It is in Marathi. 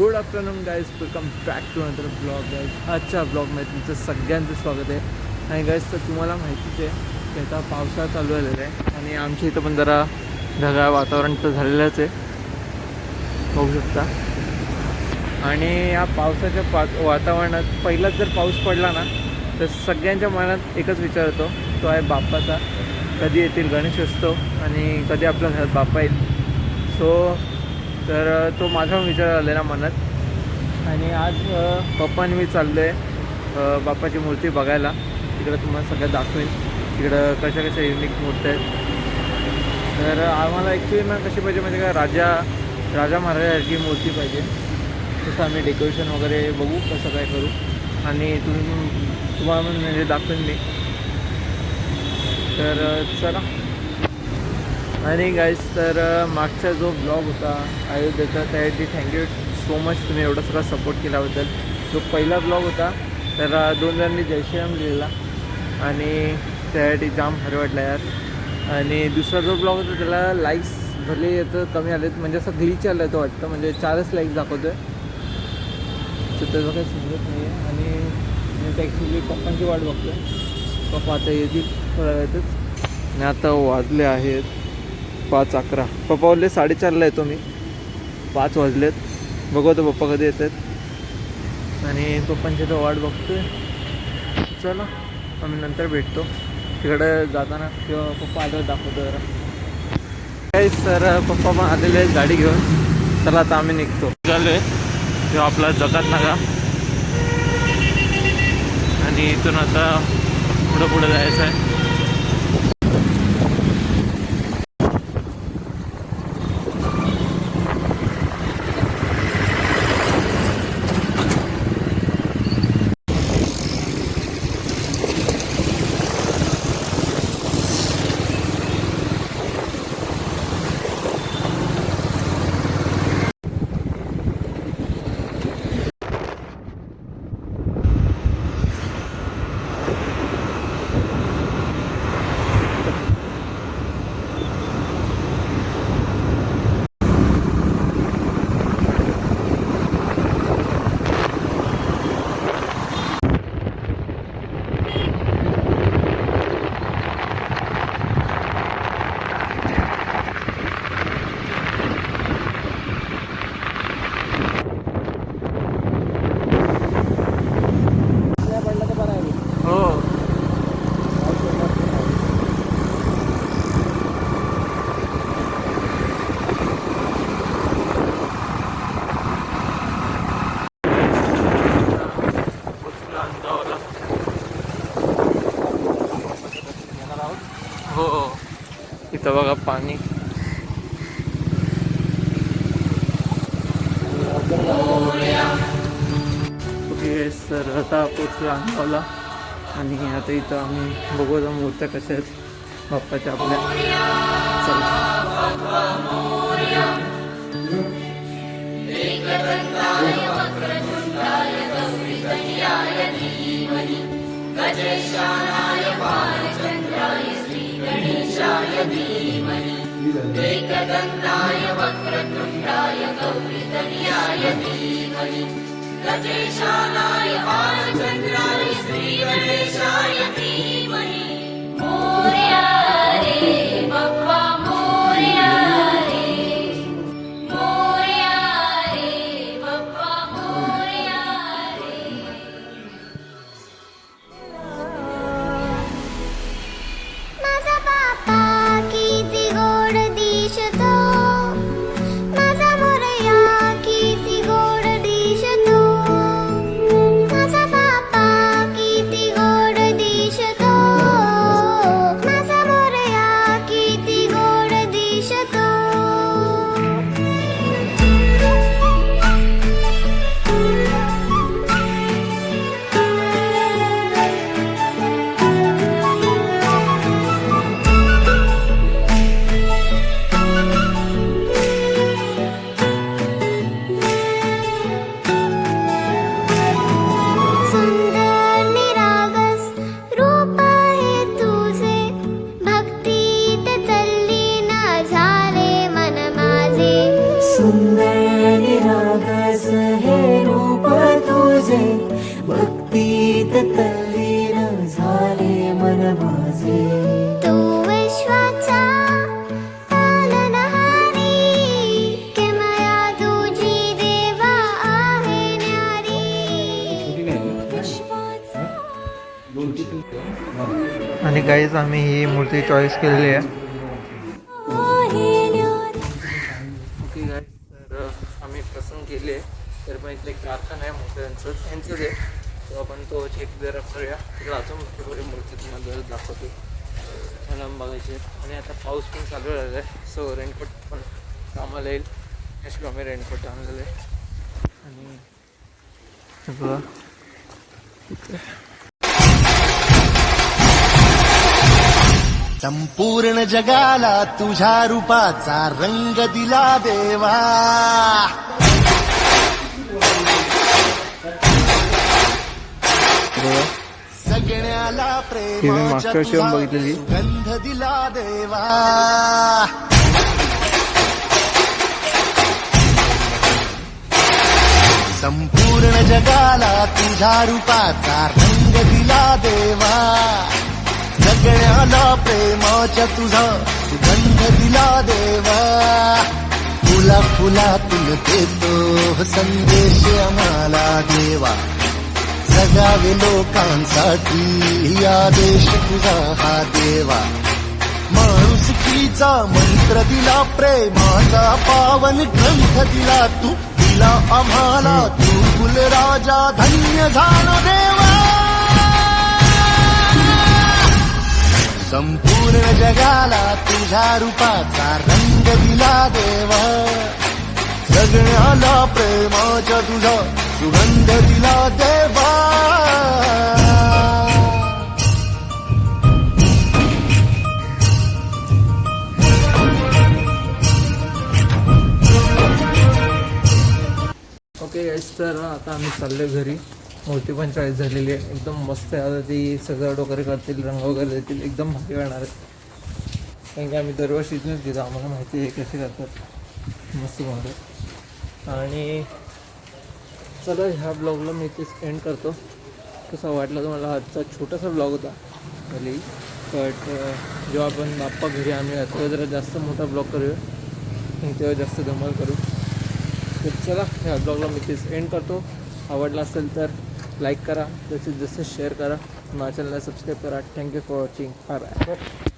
Good afternoon guys welcome back to another blog guys आजच्या ब्लॉगमध्ये तुमचं सगळ्यांचं स्वागत आहे. आणि गाईज तर तुम्हाला माहितीच आहे की आता पावसाळा चालू झालेला आहे. आणि आमच्या इथं पण जरा ढगाळ वातावरण तर झालेलंच आहे. बघू शकता. आणि या पावसाच्या पा वातावरणात पहिलाच जर पाऊस पडला ना तर सगळ्यांच्या मनात एकच विचार होतो तो आहे बाप्पाचा. कधी येतील गणेश असतो आणि कधी आपल्या घरात बाप्पा येईल. सो तर तो माझा विचार आलेला मनात. आणि आज पप्पा आणि मी चाललो आहे बाप्पाची मूर्ती बघायला. तिकडं तुम्हाला सगळं दाखवेन. तिकडं कशा कशा युनिक मूर्त्या आहेत. तर आम्हाला ॲक्च्युली ना कशी पाहिजे म्हणजे काय राजा राजा महाराजाची मूर्ती पाहिजे. तसं आम्ही डेकोरेशन वगैरे बघू कसं काय करू. आणि तुम्ही तुम्हाला म्हणजे दाखवेन मी. तर चला. आणि गाईज तर मागचा जो ब्लॉग होता अयोध्येचा त्यासाठी थँक्यू सो मच तुम्ही एवढा सगळा सपोर्ट केल्याबद्दल. जो पहिला ब्लॉग होता तर दोन जणांनी जय श्रीराम लिहिला आणि त्यासाठी जाम भारी वाटला यार. आणि दुसरा जो ब्लॉग होता त्याला लाईक्स भले येतं कमी आलेत म्हणजे असं ग्लिच आलं आहे तो वाटतं. म्हणजे चारच लाईक्स दाखवतो आहे तर त्याचं काही समजत नाही आहे आणि मी ॲक्च्युली पप्पांची वाट बघतो पप्पा आता येतील थोड्या वेळातच. आणि आता वाजले आहेत. पाच अकरा. पप्पा बोलले साडेचारला येतो मी. पाच वाजलेत. बघवतो पप्पा कधी येत आहेत आणि पप्पांची तर वाट बघतोय. चला आम्ही नंतर भेटतो. तिकडे जाताना किंवा पप्पा आल्यावर दाखवतो जरा. काही सर पप्पा पण आलेले आहेत गाडी घेऊन. चला आता आम्ही निघतो. चालू आहे किंवा आपला जगात नका. आणि इथून आता पुढं पुढं जायचं आहे हो हो इथं बघा पाणी. ओके सर आता पोचलो अंगावला. आणि आता इथं आम्ही बघू आता मूर्त्या कशा आहेत. बाप्पाच्या आपल्या. चला. एकदन्ताय वक्रतुण्डाय गौरिदल्याय धीमहि मयि बालचन्द्राय श्रीगणेशाय धीमहि आणि गाईज आम्ही ही मूर्ती चॉईस केलेली आहे. ओके गाईज तर आम्ही प्रसंग केले. तर पण इथले कारखाना आहे मोठ्यांचं त्यांचं जे तो आपण तो चेक जरा करूया. तिकडे अजून मोठी मूर्ती तुम्हाला जरा दाखवतो. मला बघायचे. आणि आता पाऊस पण चालू झाला आहे. सो रेनकोट पण कामाला येईल. याशिवाय आम्ही रेनकोट आणलेलं आहे. आणि संपूर्ण जगाला तुझ्या रूपाचा रंग दिला देवा. सगळ्याला प्रेम बघितलेली. सुगंध दिला देवा. संपूर्ण जगाला तुझ्या रूपाचा रंग दिला देवा. सगळ्याला प्रेमाच्या तुझा सुगंध दिला देवा. फुला फुलातून देतो संदेश आम्हाला देवा. जगावे लोकांसाठी आदेश तुझा हा देवा. माणुसकीचा मंत्र दिला प्रेमाचा पावन ग्रंथ दिला तू दिला आम्हाला तू फुल राजा धन्य झालो देवा. संपूर्ण जगाला तुझ्या रूपाचा रंग दिला देवा. सगळ्याला प्रेमाच्या तुझा सुगंध दिला देवा. ओके गाईस तर आता आम्ही चाललो घरी. मूर्ती पण चॉईस झालेली आहे. एकदम मस्त आहे. आता ती सजावट वगैरे करतील रंग वगैरे देतील. एकदम भारी करणार आहे. कारण की आम्ही दरवर्षी इथूनच घेतो आम्हाला माहिती आहे कसे करतात. मस्त बनवतात आणि चला ह्या ब्लॉगला मी इथेच एंड करतो. कसा वाटला तुम्हाला? आजचा छोटासा ब्लॉग होता. भले बट जेव्हा आपण बाप्पा घरी आम्ही तेव्हा जरा जास्त मोठा ब्लॉग करूया. आणि तेव्हा जास्त धमाल करू. तर चला ह्या ब्लॉगला मी तेच एंड करतो. आवडला असेल तर लाईक करा. तसेच जसं शेअर करा माझ्या चॅनलला सबस्क्राईब करा. Thank you for watching bye bye